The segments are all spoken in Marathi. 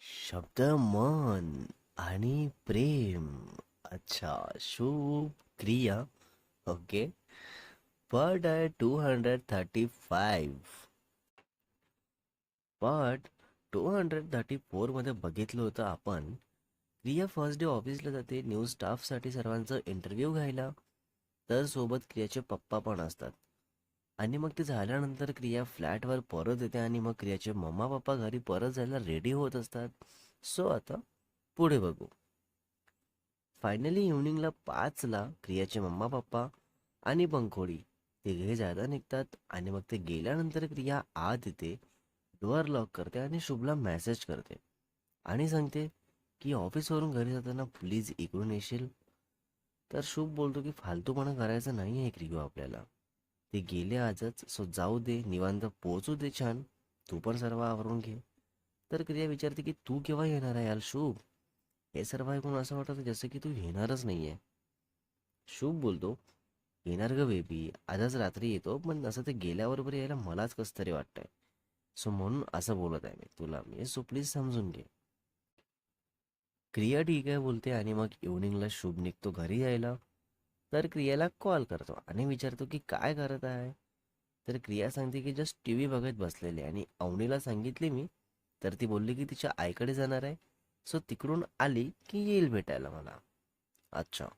शब्द मन आणि प्रेम. अच्छा शुभ क्रिया. ओके. पट आहे two hundred thirty five at 235 but 234 मध्ये बघितलं होतं आपण. क्रिया फर्स्ट डे ऑफिसला जाते. न्यू स्टाफसाठी सर्वांचा इंटरव्ह्यू घ्यायला. तर सोबत क्रियाचे पप्पा पण असतात. आणि मग ते झाल्यानंतर क्रिया फ्लॅटवर परत येते आणि मग क्रियाचे मम्मा पप्पा घरी परत जायला रेडी होत असतात. सो आता पुढे बघू. फायनली इव्हनिंगला पाचला क्रियाचे मम्मा पप्पा आणि पंखोडी तिघे जायला निघतात आणि मग ते गेल्यानंतर क्रिया आत येते डोअर लॉक करते आणि शुभला मेसेज करते आणि सांगते की ऑफिसवरून घरी जाताना प्लीज इकडून येशील. तर शुभ बोलतो की फालतूपणा करायचं नाही आहे क्रियो आपल्याला. ते गेले आजच सो जाऊ दे निवांत पोचू दे छान. तू पण सर्व आवरून घे. तर क्रिया विचारते की तू केव्हा येणार आहे यार शुभ? हे सर्व ऐकून असं वाटतं जसं की तू येणारच नाही आहे शुभ बोलतो येणार ग बेबी आजच रात्री येतो पण असं ते गेल्याबरोबर यायला मलाच कसं तरी वाटतंय. सो म्हणून असं बोलत आहे मी तुला. मी सो प्लीज समजून घे. क्रिया ठीक आहे बोलते आणि मग इव्हनिंगला शुभ निघतो घरी यायला. तर क्रियाला कॉल करतो आणि विचारतो की काय करत आहे? तर क्रिया सांगते की जस्ट टी व्ही बघत बसलेली आहे आणि अवनीला सांगितले मी तर ती बोलली की तिच्या आईकडे जाणार आहे. सो तिकडून आली की येईल भेटायला मला. अच्छा.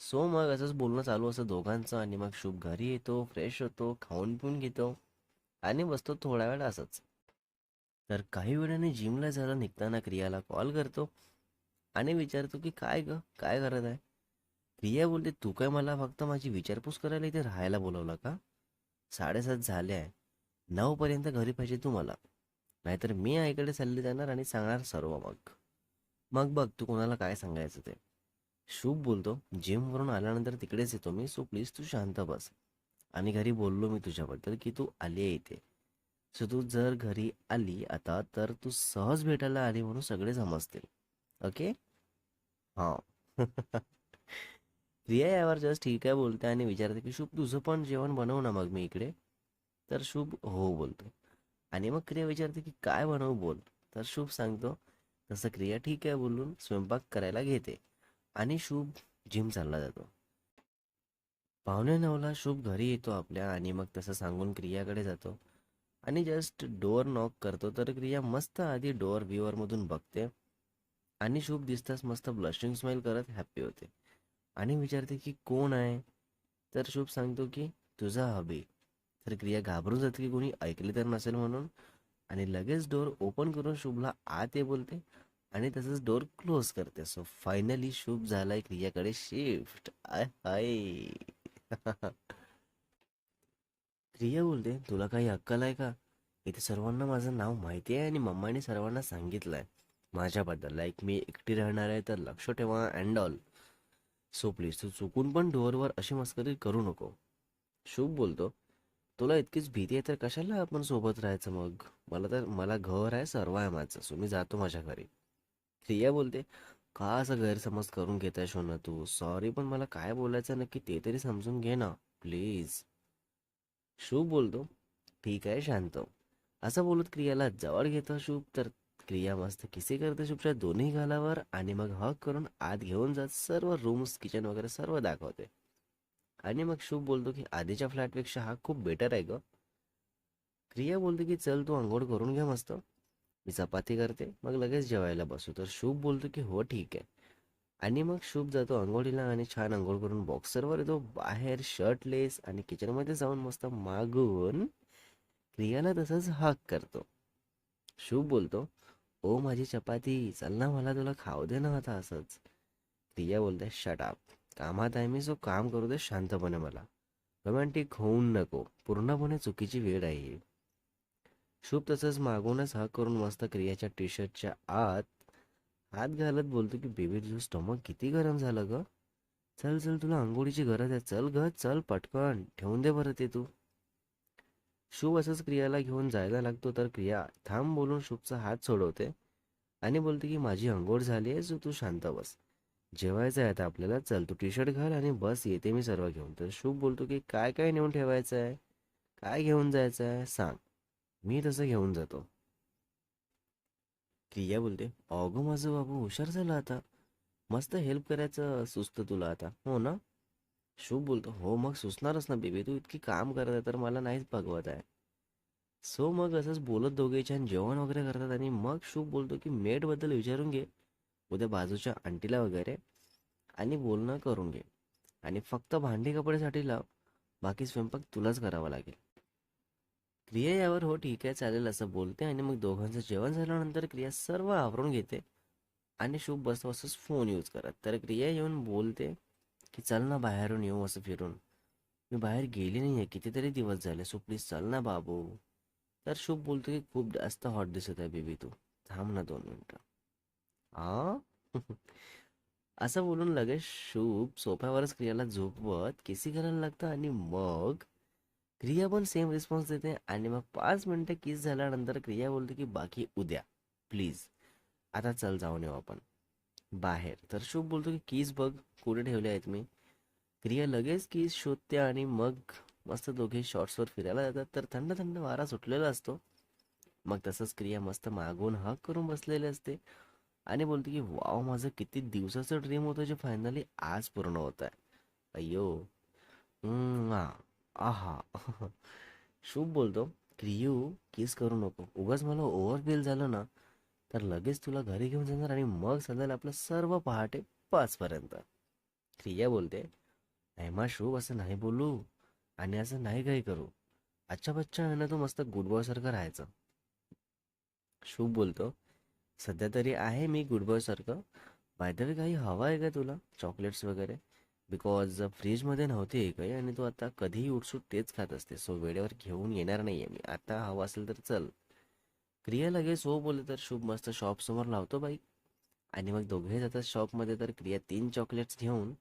सो मग असंच बोलणं चालू असं दोघांचं आणि मग शुभ घरी येतो फ्रेश होतो खाऊन पिऊन घेतो आणि बसतो थोड्या वेळ असंच. तर काही वेळाने जिमला जायला निघताना क्रियाला कॉल करतो आणि विचारतो की काय ग? काय करत आहे? प्रिया बोलते तू काय मला फक्त माझी विचारपूस करायला इथे राहायला बोलवला का? साडेसात झाले आहे. नऊपर्यंत घरी पाहिजे तू मला. नाहीतर मी आईकडे चालले जाणार आणि सांगणार सर्व मग. मग बघ तू कोणाला काय सांगायचं ते. शुभ बोलतो जिमवरून आल्यानंतर तिकडेच येतो मी सो प्लीज तू शांत बस. आणि घरी बोललो मी तुझ्याबद्दल की तू आली आहे इथे. सो तू जर घरी आली आता तर तू सहज भेटायला आली म्हणून सगळे समजतील. ओके? हां. प्रिया यावर जस्ट ठीक आहे बोलते आणि विचारते की शुभ तुझं पण जेवण बनव ना मग मी इकडे. तर शुभ हो बोलतो. आणि मग क्रिया विचारते की काय बनवू बोल. तर शुभ सांगतो तसं क्रिया ठीक आहे बोलून स्वयंपाक करायला घेते. आणि शुभ जिम चालला जातो. पाहुणे नऊला शुभ घरी येतो आपल्या आणि मग तसं सांगून क्रियाकडे जातो. आणि जस्ट डोअर नॉक करतो तर क्रिया मस्त आधी डोअर व्ह्यूअरमधून बघते. आणि शुभ दिसताच मस्त ब्लशिंग स्माईल करत हॅप्पी होते. आणि विचारते की कोण आहे? तर शुभ सांगतो की तुझा हबी. तर क्रिया घाबरून जाते की कोणी ऐकले तर नसेल म्हणून. आणि लगेच डोअर ओपन करून शुभला आत ये बोलते. आणि तसंच डोअर क्लोज करते. सो फायनली शुभ झालाय क्रियाकडे शिफ्ट आय हाय. क्रिया बोलते तुला काही अक्कल आहे का? इथे सर्वांना माझं नाव माहिती आहे आणि मम्माने सर्वांना सांगितलं आहे माझ्याबद्दल. लाईक मी एकटी राहणार आहे तर लक्ष ठेवा अँड ऑल सो प्लीज तू चुकून पण डोअरवर अशी मस्करी करू नको. शुभ बोलतो. तुला इतकीच भीती आहे तर कशाला आपण सोबत राहायचं मग? मला तर मला घर आहे सर्व आहे माझं. सो मी जातो माझ्या घरी. प्रिया बोलते का असं गैरसमज करून घेत आहे ना तू? सॉरी पण मला काय बोलायचं नक्की ते तरी समजून घे ना प्लीज शुभ बोलतो ठीक आहे शांत. असं बोलत क्रियाला जवळ घेतो शुभ तर क्रिया मस्त किसे करते शुभच्या दोन्ही गालावर आणि मग हक करून आत घेऊन जात सर्व रूम्स किचन वगैरे सर्व दाखवते. आणि मग शुभ बोलतो की आधीच्या फ्लॅटपेक्षा हा खूप बेटर आहे ग. क्रिया बोलते की चल तू आंघोळ करून घ्या मस्त. मी चपाती करते मग लगेच जेवायला बसू. तर शुभ बोलतो की हो ठीक आहे. आणि मग शुभ जातो आंघोळीला आणि छान आंघोळ करून बॉक्सरवर येतो. बाहेर शर्टलेस आणि किचनमध्ये जाऊन मस्त मागून क्रियाला तसंच हाक करतो. शुभ बोलतो. ओ माझी चपाती. चल ना मला तुला खाऊ दे ना आता असंच. प्रिया बोलते शट अप कामात आहे मी सो काम करू दे शांतपणे मला. रोमॅन्टिक होऊन नको. पूर्णपणे चुकीची वेळ आहे ही. शुभ तसंच मागूनच हा करून मस्त क्रियाच्या टी शर्टच्या आत हात घालत बोलतो की बेबी तुझं स्टमक किती गरम झालं ग? चल चल तुला आंघोळीची गरज आहे. चल ग चल पटकन. ठेवून दे बरं ते तू. शुभ असंच क्रियाला घेऊन जायला लागतो तर क्रिया थांब बोलून शुभचा हात सोडवते आणि बोलते की माझी अंघोळ झाली आहे तू शांत बस. जेवायचं आहे आता आपल्याला चल तू टी शर्ट घाल आणि बस येते मी सर्व घेऊन. तर शुभ बोलतो की काय काय नेऊन ठेवायचं आहे? काय घेऊन जायचं आहे? सांग. मी तसं घेऊन जातो. क्रिया बोलते अगं माझं बाबू हुशार झालं आता. मस्त हेल्प करायचं सुचतं तुला आता. हो ना? शुभ बोलतो. हो मग सुचणारच ना बेबी तू इतकी काम करत आहे तर मला नाहीच बघवत आहे. सो मग असंच बोलत दोघे छान जेवण वगैरे करतात आणि मग शुभ बोलतो की मेटबद्दल विचारून घे. उद्या बाजूच्या आंटीला वगैरे आणि बोलणं करून घे. आणि फक्त भांडी कपड्यासाठी लाव. बाकी स्वयंपाक तुलाच करावा लागेल. क्रिया यावर हो ठीक आहे चालेल असं बोलते आणि मग दोघांचं जेवण झाल्यानंतर क्रिया सर्व आवरून घेते आणि शुभ बस बसच फोन यूज करत. तर क्रिया येऊन बोलते की चल ना बाहेरून येऊ असं फिरून. मी बाहेर गेली नाही आहे कितीतरी दिवस झाले. सो प्लीज चल ना बाबू. तर शुभ बोलतो की खूप जास्त हॉट दिसत आहे बेबी तू. थांब ना दोन मिनटं. आ? असं बोलून लगेच शुभ सोफ्यावरच क्रियाला झोपवत किसी करायला लागतं आणि मग क्रिया पण सेम रिस्पॉन्स देते आणि मग पाच मिनटं किस झाल्यानंतर क्रिया बोलते की बाकी उद्या. प्लीज आता चल जाऊन येऊ आपण. बाहेर. तर शुभ बोलतो की कीज बघ कुठे ठेवले आहेत मी? क्रिया लगेच कीज शोधते आणि मग मस्त दोघे शॉर्ट्सवर फिरायला जातात. तर थंड थंड वारा सुटलेला असतो. मग तसंच क्रिया मस्त मागून हक करून बसलेले असते. आणि बोलते की वाव माझं किती दिवसाचं ड्रीम होतं जे फायनली आज पूर्ण होत आहे. अय्यो. हम्म, आहा. शुभ बोलतो क्रियू किस करू नको. उगाच मला ओव्हर फील झालं ना. तर लगेच तुला घरी घेऊन जाणार आणि मग सजायला आपलं सर्व पहाटे पाचपर्यंत. क्रिया बोलते हेमा शुभ असं नाही बोलू. आणि असं नाही काही करू. अच्छा बच्चा आहे ना तो मस्त गुड सारखं राहायचं. शुभ बोलतो सध्या तरी आहे मी गुड बॉय सारखं द वे काही हवं आहे का तुला? चॉकलेट्स वगैरे? बिकॉज फ्रीजमध्ये नव्हते काही आणि तू आता कधीही उठसूट तेच खात असते सो वेळेवर घेऊन येणार नाही आहे मी. आता हवं असेल तर चल. क्रिया लगेच हो बोलले तर शुभ मस्त शॉपसमोर लावतो बाईक आणि मग दोघे जातात शॉपमध्ये तर क्रिया तीन चॉकलेट्स घेऊन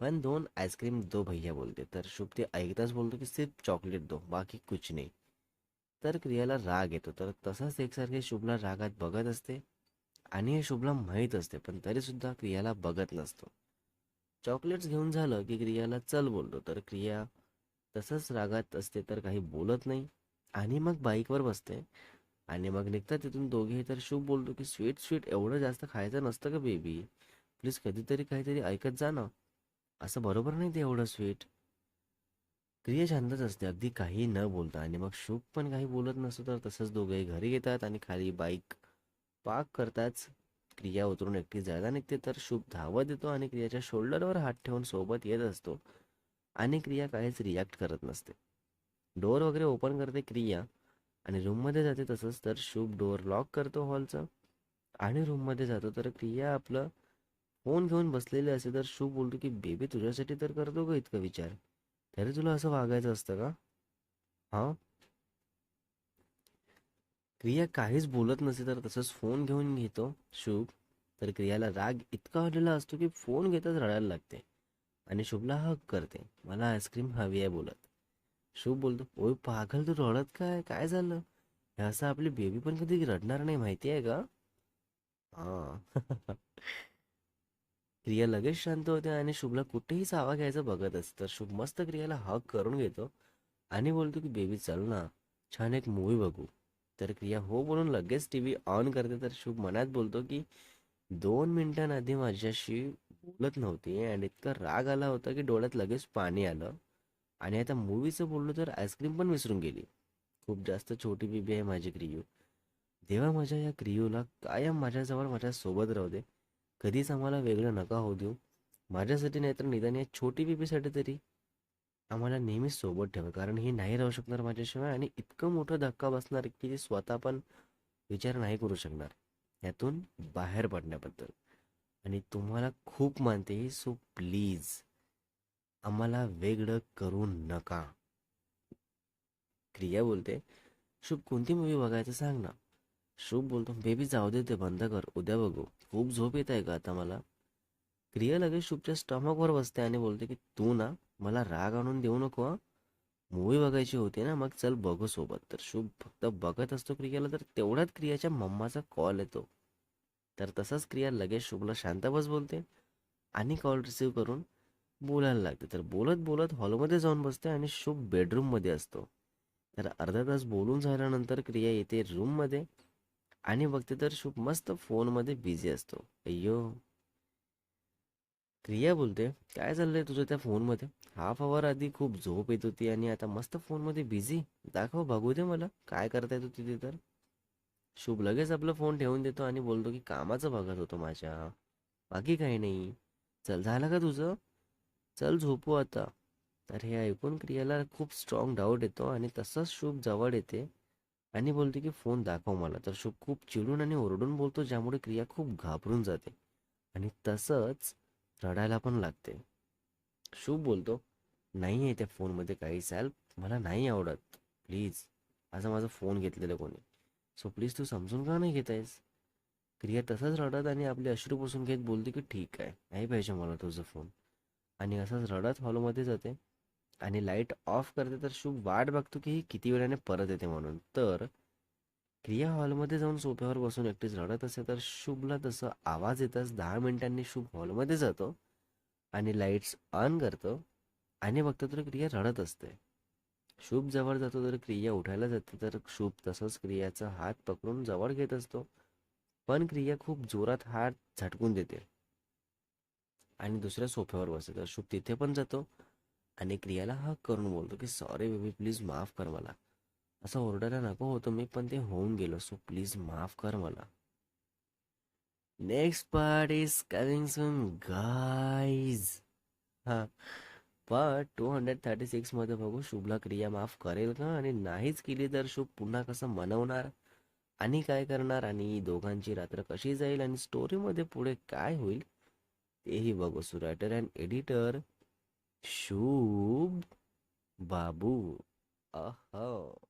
पण दोन आईस्क्रीम दो भैया बोलते. तर शुभ ते ऐकताच बोलतो की सिर्फ चॉकलेट दो बाकी कुछ नाही. तर क्रियाला राग येतो. तर तसंच एकसारखे शुभला रागात बघत असते आणि हे शुभला माहीत असते पण तरीसुद्धा क्रियाला बघत नसतो. चॉकलेट्स घेऊन झालं की क्रियाला चल बोलतो. तर क्रिया तसंच रागात असते तर काही बोलत नाही. आणि मग बाईकवर बसते. आणि मग निघतात तिथून दोघेही तर शुभ बोलतो की स्वीट स्वीट एवढं जास्त खायचं नसतं का बेबी प्लीज कधीतरी काहीतरी ऐकत जा ना. असं बरोबर नाही ते एवढं स्वीट. क्रिया शांतच असते अगदी काही न बोलता. आणि मग शुभ पण काही बोलत नसतो तर तसंच दोघे घरी येतात आणि खाली बाईक पार्क करताच क्रिया उतरून एकटी जायला निघते तर शुभ धावत येतो आणि क्रियाच्या शोल्डरवर हात ठेवून सोबत येत असतो. आणि क्रिया काहीच रिॲक्ट करत नसते. डोअर वगैरे ओपन करते क्रिया. आणि रूममध्ये जाते तसंच तर शुभ डोअर लॉक करतो हॉलचं आणि रूममध्ये जातो तर क्रिया आपलं फोन घेऊन बसलेले असे तर शुभ बोलतो की बेबी तुझ्यासाठी तर करतो का इतका विचार. तरी तुला असं वागायचं असतं का? हा. क्रिया काहीच बोलत नसे तर तसंच फोन घेऊन घेतो शुभ तर क्रियाला राग इतका आलेला असतो की फोन घेताच रडायला लागते. आणि शुभला हक करते. मला आईस्क्रीम हवी आहे बोलत. शुभ बोलतो ओय पागल तू रडत काय? काय झालं? हे असं आपली बेबी पण कधी रडणार नाही माहिती आहे का? हा. क्रिया लगेच शांत होते आणि शुभला कुठेही चावा घ्यायचं बघत असतं. तर शुभ मस्त क्रियाला हक करून घेतो आणि बोलतो की बेबी चल ना छान एक मूवी बघू. तर क्रिया हो बोलून लगेच टी व्ही ऑन करते. तर शुभ मनात बोलतो की दोन मिनिटांआधी माझ्याशी बोलत नव्हती आणि इतका राग आला होता की डोळ्यात लगेच पाणी आलं. आणि आता मूवीचं बोललो तर आईस्क्रीम पण विसरून गेली. खूप जास्त छोटी बेबी आहे माझी क्रियू. देवा माझ्या या क्रियूला कायम माझ्याजवळ माझ्यासोबत राहू दे. कधीच आम्हाला वेगळं नका होऊ देऊ. माझ्यासाठी नाही तर निदान या छोटी बेबीसाठी तरी आम्हाला नेहमीच सोबत ठेवा. कारण ही नाही राहू शकणार माझ्याशिवाय आणि इतकं मोठं धक्का बसणार की ती स्वतः पण विचार नाही करू शकणार. यातून बाहेर पडण्याबद्दल. आणि तुम्हाला खूप मानते सो प्लीज आम्हाला वेगळं करू नका. क्रिया बोलते शुभ कोणती मूवी बघायचं सांग ना. शुभ बोलतो बेबी जाऊ दे ते बंद कर उद्या बघू. खूप झोप येत आहे का आता मला? क्रिया लगेच शुभच्या स्टमकवर बसते आणि बोलते की तू ना मला राग आणून देऊ नको मूवी बघायची होती ना मग चल बघू सोबत. तर शुभ फक्त बघत असतो क्रियाला तर तेवढ्यात क्रियाच्या मम्माचा कॉल येतो. तर तसाच क्रिया लगेच शुभला शांत बस बोलते आणि कॉल रिसीव करून बोलायला लागते. तर बोलत बोलत हॉलमध्ये जाऊन बसते आणि शुभ बेडरूममध्ये असतो. तर अर्धा तास बोलून झाल्यानंतर क्रिया येते रूममध्ये आणि बघते तर शुभ मस्त फोनमध्ये बिझी असतो. अय्यो. क्रिया बोलते काय चाललंय तुझं त्या फोनमध्ये हाफ अवर आधी खूप झोप येत होती आणि आता मस्त फोनमध्ये बिझी दाखव बघू दे मला. काय करताय तू तिथे तर? शुभ लगेच आपला फोन ठेवून देतो आणि बोलतो की कामाचं बघत होतो माझ्या. बाकी काही नाही. चल झालं का तुझं? चल झोपू आता. तर हे ऐकून क्रियाला खूप स्ट्रॉंग डाऊट येतो आणि तसंच शुभ जवळ येते. आणि बोलते की फोन दाखव मला. तर शुभ खूप चिडून आणि ओरडून बोलतो ज्यामुळे क्रिया खूप घाबरून जाते. आणि तसंच रडायला पण लागते. शुभ बोलतो नाही आहे त्या फोनमध्ये काहीच हेल्प मला नाही आवडत. प्लीज असा माझा फोन घेतलेला कोणी. सो प्लीज तू समजून का नाही घेत आहेस क्रिया तसंच रडत आणि आपले अश्रू पुसून घेत बोलते की ठीक आहे. नाही पाहिजे मला तुझा फोन. आणि असंच रडत हॉलमध्ये जाते. आणि लाइट ऑफ करते तर शुभ वाट बघतो की ही किती वेळाने परत येते म्हणून. तर क्रिया हॉलमध्ये जाऊन सोफ्यावर बसून एकटीच रडत असे तर शुभला तसं आवाज येताच दहा मिनिटांनी शुभ हॉलमध्ये जातो आणि लाईट्स ऑन करतो आणि बघतो तर क्रिया रडत असते. शुभ जवळ जातो तर क्रिया उठायला जाते तर शुभ तसंच क्रियाचा हात पकडून जवळ घेत असतो. पण क्रिया खूप जोरात हात झटकून देते. आणि दुसऱ्या सोफ्यावर बसतो. तर शुभ तिथे पण जातो आणि क्रियाला हक करून बोलतो की सॉरी बेबी प्लीज माफ कर मला. असं ओरडायला नको होतो मी पण ते होऊन गेलो. सो प्लीज माफ कर मला. Next part is coming soon guys हा. पण टू हंड्रेड थर्टी सिक्समध्ये बघू शुभला क्रिया माफ करेल का? आणि नाहीच केली तर शुभ पुन्हा कसं मनवणार? आणि काय करणार? आणि दोघांची रात्र कशी जाईल? आणि स्टोरीमध्ये पुढे काय होईल? तेही बघू so writer and editor Shubh Babu. अह.